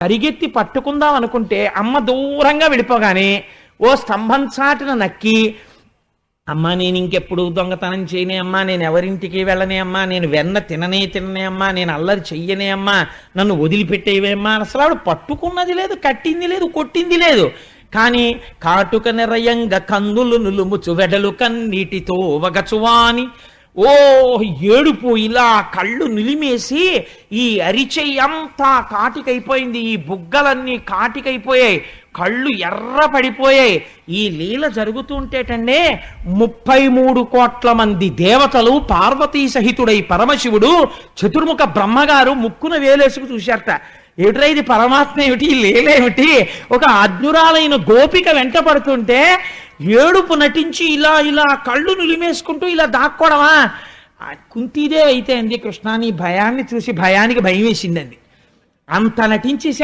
పరిగెత్తి పట్టుకుందాం అనుకుంటే అమ్మ దూరంగా వెళ్ళిపోగానే ఓ స్తంభం చాటున నక్కి అమ్మా నేను ఇంకెప్పుడు దొంగతనం చేయనే అమ్మా నేను ఎవరింటికి వెళ్ళనే అమ్మా నేను వెన్న తిననే తిననే అమ్మా నేను అల్లరి చెయ్యనే అమ్మా నన్ను వదిలిపెట్టేవే అమ్మా అసలు ఆవిడ పట్టుకున్నది లేదు కట్టింది లేదు కొట్టింది లేదు. కానీ కాటుక నిరయంగ కందులు నులుముచు వెడలు కన్నీటితో వగచువాని ఓ ఏడుపు ఇలా కళ్ళు నిలిమేసి ఈ అరిచెయ్యి అంతా కాటికైపోయింది. ఈ బుగ్గలన్నీ కాటికైపోయాయి. కళ్ళు ఎర్ర పడిపోయాయి ఈ లీల జరుగుతుంటేటండే ముప్పై మూడు కోట్ల మంది దేవతలు పార్వతీ సహితుడై పరమశివుడు చతుర్ముఖ బ్రహ్మగారు ముక్కున వేలేసుకు చూశారట. ఏమిట్రా ఇది పరమాత్మ ఏమిటి? లీలేమిటి? ఒక అజ్ఞురాలైన గోపిక వెంట పడుతుంటే ఏడుపు నటించి ఇలా ఇలా కళ్ళు నులిమేసుకుంటూ ఇలా దాక్కోవడమా? ఆ కుంతిదే అయితే అంది కృష్ణ. నీ భయాన్ని చూసి భయానికి భయం వేసిందండి అంత నటించేసి